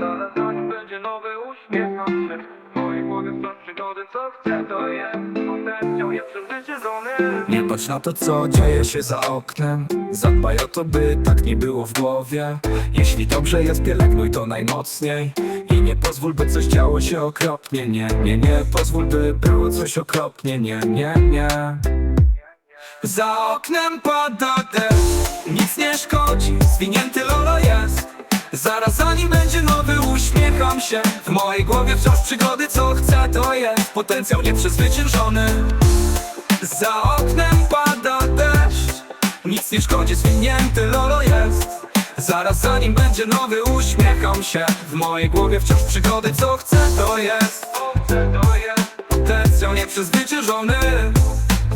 Zaraz będzie nowy głowie wciąż przygody, co chcę to jest Nie patrz na to, co dzieje się za oknem. Zadbaj o to, by tak nie było w głowie. Jeśli dobrze jest, pielęgnuj to najmocniej. I nie pozwól, by coś działo się okropnie. Nie, nie, nie pozwól, by było coś okropnie. Nie, nie, nie. Za oknem pada deszcz Nic nie szkodzi, zwinięty lolo jest. Zaraz za nim będzie nowy, uśmiecham się. W mojej głowie wciąż przygody, co chcę to jest. Potencjał nieprzezwyciężony. Za oknem pada deszcz. Nic nie szkodzi, zwinięty lolo jest. Zaraz za nim będzie nowy, uśmiecham się. W mojej głowie wciąż przygody, co chcę to jest. Potencjał nieprzezwyciężony.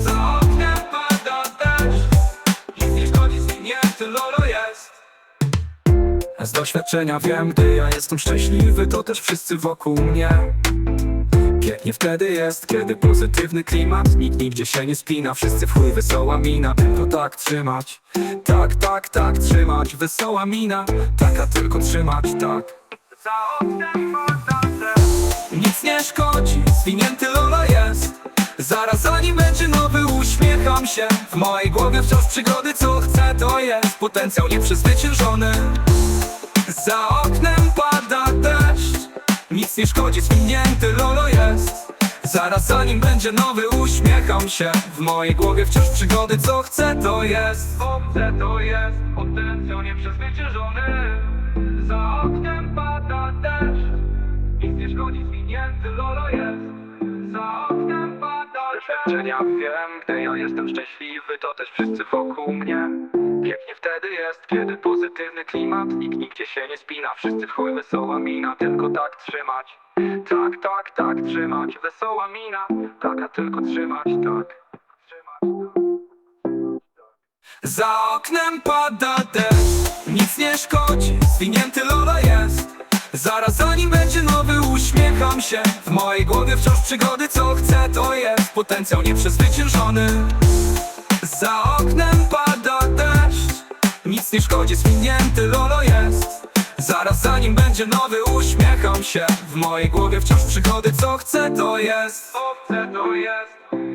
Za oknem pada deszcz zwinięty lolo jest. Z doświadczenia wiem, gdy ja jestem szczęśliwy, to też wszyscy wokół mnie. Pięknie wtedy jest, kiedy pozytywny klimat Nikt nigdzie się nie spina, wszyscy w chuj wesoła mina. Tylko tak trzymać, tak, tak, tak trzymać. Wesoła mina, taka tylko trzymać, tak. Za oknem Nic nie szkodzi, zwinięty lolo Zaraz za nim będzie nowy, uśmiecham się. W mojej głowie wciąż przygody, co chcę to jest Potencjał nieprzezwyciężony. Za oknem pada deszcz Nic nie szkodzi, zwinięty lolo jest. Zaraz za nim będzie nowy, uśmiecham się. W mojej głowie wciąż przygody, co chcę to jest. Chcę to jest potencjał nieprzezwyciężony. Za oknem pada deszcz Nic nie szkodzi, zwinięty lolo jest Doświadczenia wiem, gdy ja jestem szczęśliwy, to też wszyscy wokół mnie. Pięknie wtedy jest, kiedy pozytywny klimat Nikt nigdzie się nie spina, wszyscy w chuj wesoła mina Tylko tak trzymać, tak, tak, tak trzymać. Wesoła mina, taka tylko trzymać, tak. Tak. Za oknem pada deszcz Nic nie szkodzi, zwinięty lola jest Zaraz za nim będzie nowy, uśmiecham się. W mojej głowie wciąż przygody, co chcę to jest Potencjał nieprzezwyciężony. Za oknem pada deszcz Nic nie szkodzi, zwinięty lolo jest. Zaraz za nim będzie nowy, uśmiecham się. W mojej głowie wciąż przygody, co chcę to jest. To jest